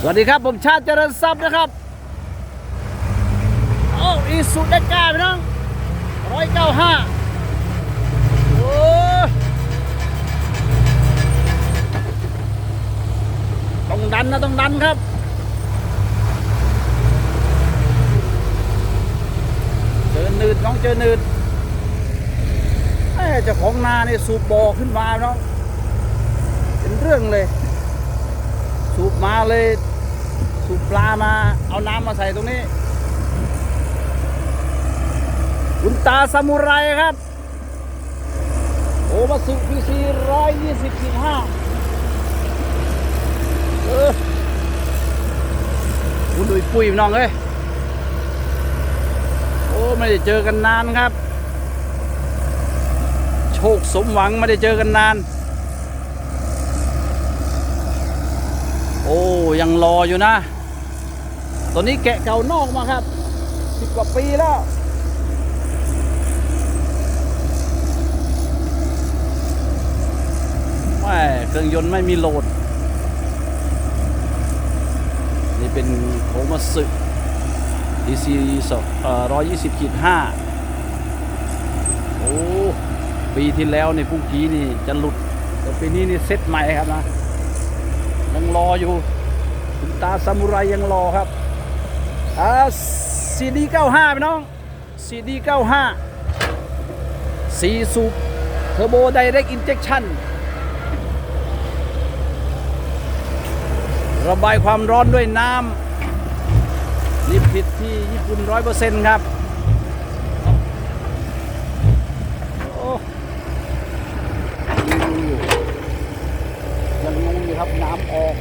สวัสดีครับ ผมชาติเจริญทรัพย์นะครับโอ้อีสุดเด็กกล้าพี่น้องร้อยเก้าห้าโอ้ต้องดันนะต้องดันครับเจอหนืดน้องเจอหนืดเอ้เจ้าของนาเนี่ยสูบบ่อขึ้นมาเนาะเป็นเรื่องเลย สูบมาเลย สูบปลามา เอาน้ำมาใส่ตรงนี้ คุณตาซามูไรครับ โอมาสุพีซีร้อยยี่สิบสิบห้าเออคุณดุยปุ้ยพี่น้องเอ้ย โอ้ไม่ได้เจอกันนานครับ โชคสมหวังไม่ได้เจอกันนาน โอ้ยังรออยู่นะ ตัวนี้แกะเก่านอกมาครับสิบกว่าปีแล้วไม่เครื่องยนต์ไม่มีโหลด นี่เป็นโคมาสึ DC สองร้อยยี่สิบขีดห้าโอ้ปีที่แล้วในพุ่งกี้นี่จะหลุด แต่ปีนี้นี่เซ็ตใหม่ครับนะ ยังรออยู่คุณตาซามูไรยังรอครับ อ่าซีดี95พี่น้องซีดี95สีสูบเทอร์โบไดเรกอินเจคชั่นระบายความร้อนด้วยน้ำนี่ผิดที่ญี่ปุ่นร้อยเปอร์เซ็นต์ครับยังงงอยู่ครับ น้ำออก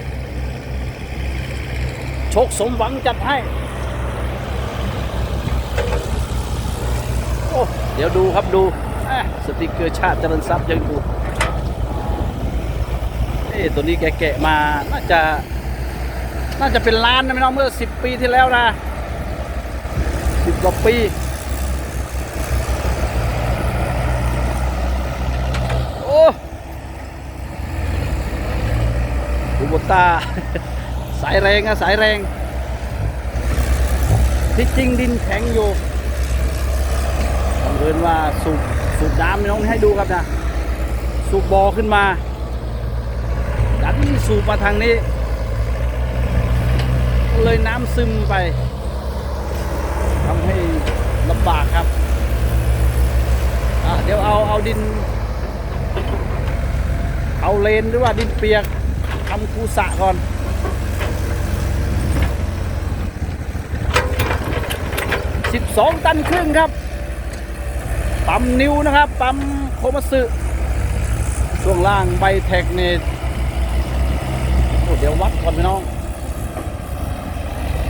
โชคสมหวังจัดให้ โอ้ เดี๋ยวดูครับดูสติกเกอร์ชาติเจริญทรัพย์ยังอยู่เอ้ตัวนี้แกะมาน่าจะ น่าจะเป็นล้านนะพี่น้องเมื่อสิบปีที่แล้วนะสิบกว่าปีโอ้คูบต้าสายแรงอะสายแรงที่จริงดินแข็งอยู่ เอิญว่าสูบสูบน้ำน้องให้ดูครับนะสูบบอขึ้นมาดันสูบมาทางนี้ เลยน้ำซึมไปทำให้ลำบากครับอะเดี๋ยวเอาเอาดิน เอาเลนหรือว่าดินเปียกทำคูสะก่อน12 ตันครึ่งครับ ปั๊มนิวนะครับ ปั๊มโคมาสึช่วงล่างใบแท็กเนตเดี๋ยววัดก่อนพี่น้อง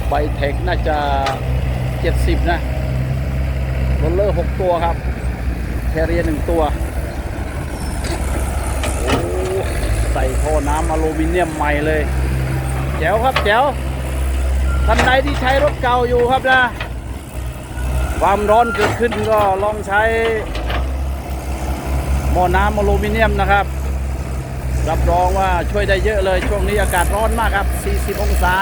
ใบแท็กน่าจะ 70 นะโรลเลอร์ 6 ตัวครับแคเรียหนึ่งตัว ใส่ท่อน้ำอลูมิเนียมใหม่เลย แจ๋วครับแจ๋วท่านใดที่ใช้รถเก่าอยู่ครับนะ ความร้อนเกิดขึ้นก็ลองใช้หม้อน้ำอลูมิเนียมนะครับ รับรองว่าช่วยได้เยอะเลย ช่วงนี้อากาศร้อนมากครับ 40 องศา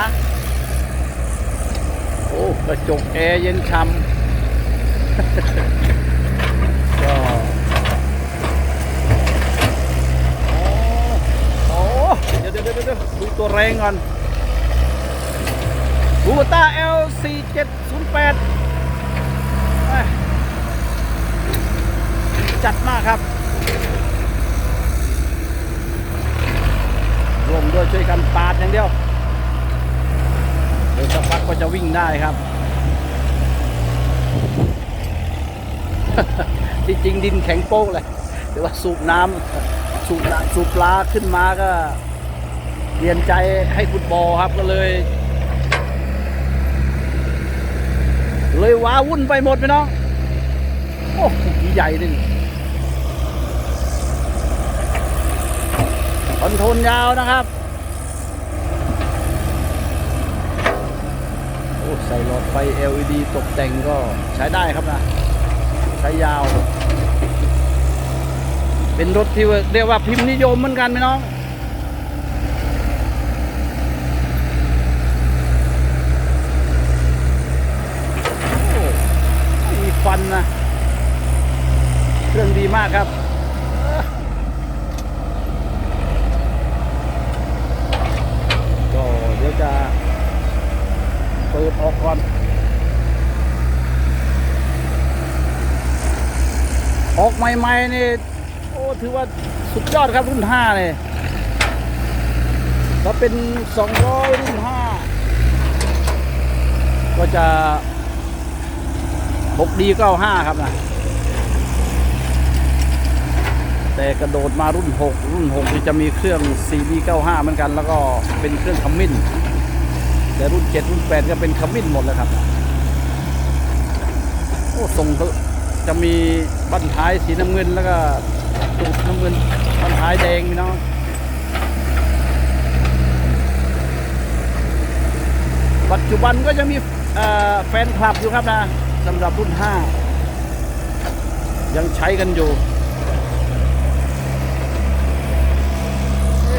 โอ้กระจกแอร์เย็นช่ำก็โอ้โอ้เดี๋ยวเดี๋ยวเดี๋ยวเดี๋ยวดูตัวแรงก่อนบูต้า L4708 เอ้ย จัดมากครับรวมด้วยช่วยกันปาดอย่างเดียวเดี๋ยวสักพักก็จะวิ่งได้ครับ ที่จริงดินแข็งโป๊กเลยแต่ว่าสูบน้ำสูบสูบปลาขึ้นมาก็เปลี่ยนใจให้ฟุตบอลครับก็เลย เลยว้าวุ่นไปหมดไปน้อง โอ้ผีใหญ่นี่ คอนโทรลยาวนะครับโอ้ใส่หลอดไฟ LED ตกแต่งก็ใช้ได้ครับนะ ใช้ยาว เป็นรถที่เรียกว่าพิมพ์นิยมเหมือนกันไหมน้องมีควันนะ เครื่องดีมากครับ ออกใหม่ๆนี่โอ้ถือว่าสุดยอดครับรุ่นห้าเนี่ยถ้าเป็น200รุ่นห้าก็จะ 6D 95ครับนะแต่กระโดดมารุ่น 6 รุ่น6จะมีเครื่อง 4D 95 เหมือนกัน แล้วก็เป็นเครื่องขมิ้น แต่รุ่น 7 รุ่น 8 ก็เป็นขมิ้นหมดเลยครับ โอ้ทรงเขา จะมีบั้นท้ายสีน้ำเงินแล้วก็ตูดน้ำเงินบั้นท้ายแดงพี่น้องปัจจุบันก็จะมีแฟนคลับอยู่ครับนะสำหรับรุ่น 5 ยังใช้กันอยู่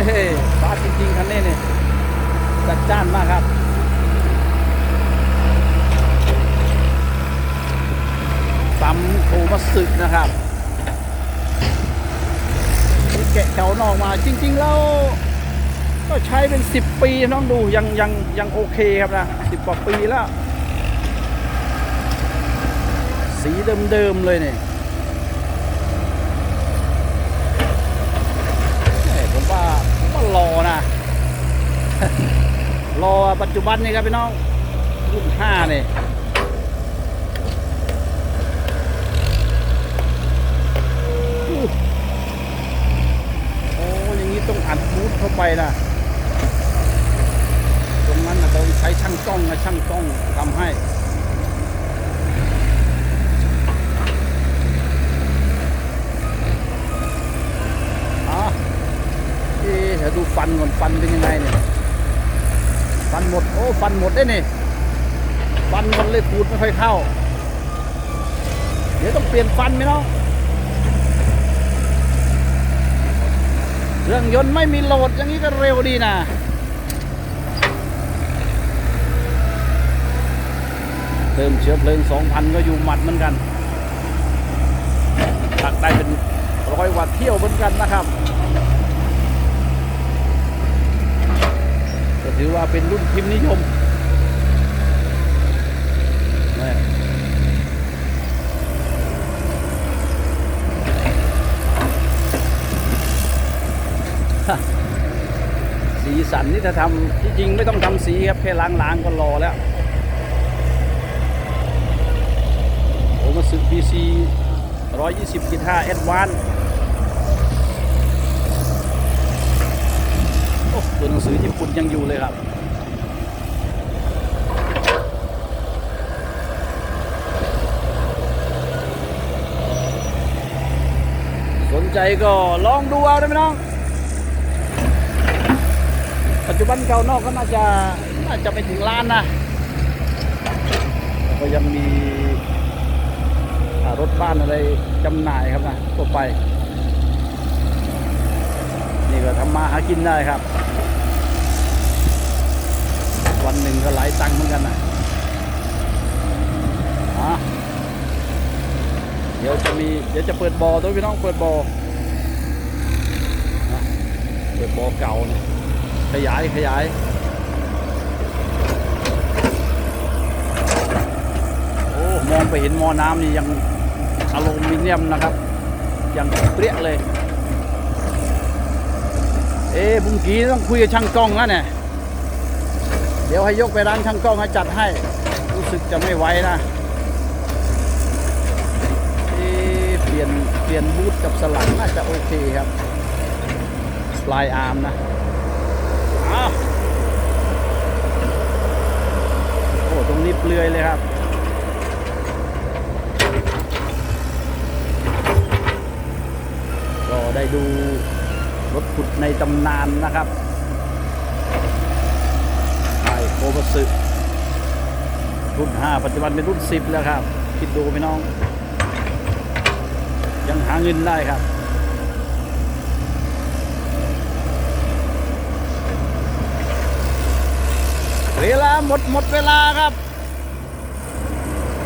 เฮ้ยฟ้าจริงๆคันนี้เนี่ยจัดจ้านมากครับ ซ้ำโคมัสึนะครับนี่แกะเก่านอกมาจริง ๆ แล้ว ก็ใช้เป็น 10 ปีน้องดูยังยังยังโอเคครับนะสิบกว่าปีแล้ว สีเดิม ๆ เลยเนี่ยผมว่าผมว่ารอนะรอปัจจุบันนี่ครับพี่น้องรุ่นห้าเนี่ย โอ้อย่างนี้ ต้องอัดบูทเข้าไปนะตรงนั้นนะต้องใช้ช่างกล้องนะช่างกล้องทำให้เอ๊ะเดี๋ยวดูฟันก่อนฟันเป็นยังไงเนี่ย ฟันหมด โอ้ฟันหมดได้นี่ฟันหมดเลยขูดไม่ค่อยเข้า เดี๋ยวต้องเปลี่ยนฟันไหมเน้อง เครื่องยนต์ไม่มีโหลดอย่างนี้ก็เร็วดีนะเติมเชื้อเพลิง 2,000 ก็อยู่หมัดเหมือนกันตักได้เป็นร้อยวัตต์เที่ยวเหมือนกันนะครับก็ถือว่าเป็นรุ่นพิมพ์นิยม สีสันนี่ถ้าทำที่จริงไม่ต้องทำสีครับแค่ล้างๆก็รอแล้วโอ้มาสึก BC 120กิ5 Advance โอ้ตัวหนังสือญี่ปุ่นยังอยู่เลยครับสนใจก็ลองดูเอาได้ไหมน้อง ปัจจุบันเก่านอกก็น่าจะน่าจะไปถึงล้านนะแล้วก็ยังมีรถบ้านอะไรจำหน่ายครับนะทั่วไป นี่ก็ทำมาหากินได้ครับ วันหนึ่งก็หลายตังค์เหมือนกันนะเดี๋ยวจะมีเดี๋ยวจะเปิดบอด้วยพี่น้องเปิดบอนะเปิดบ่อเก่าเนี่ย ขยายขยาย โอ้มองไปเห็นมอน้ำนี่ยังอลูมิเนียมนะครับ ยังเปรี้ยเลย เอ๊บุ้งกี้ต้องคุยกับช่างกล้องแล้วเนี่ยเดี๋ยวให้ยกไปร้านช่างกล้องให้จัดให้ รู้สึกจะไม่ไหวนะเอ๊ะเปลี่ยนเปลี่ยนบูทกับสลักน่าจะโอเคครับ ปลายอาร์มนะ อ้าโอ้ตรงนี้เปลือยเลยครับก็ได้ดูรถขุดในตำนานนะครับไอโคบสึรุ่น 5 ปัจจุบันเป็นรุ่น 10 แล้วครับ คิดดูพี่น้อง ยังหาเงินได้ครับ เวลา หมดหมดเวลาครับ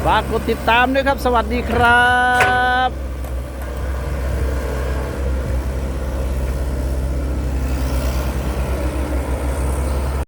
ฝากกดติดตามด้วยครับ สวัสดีครับ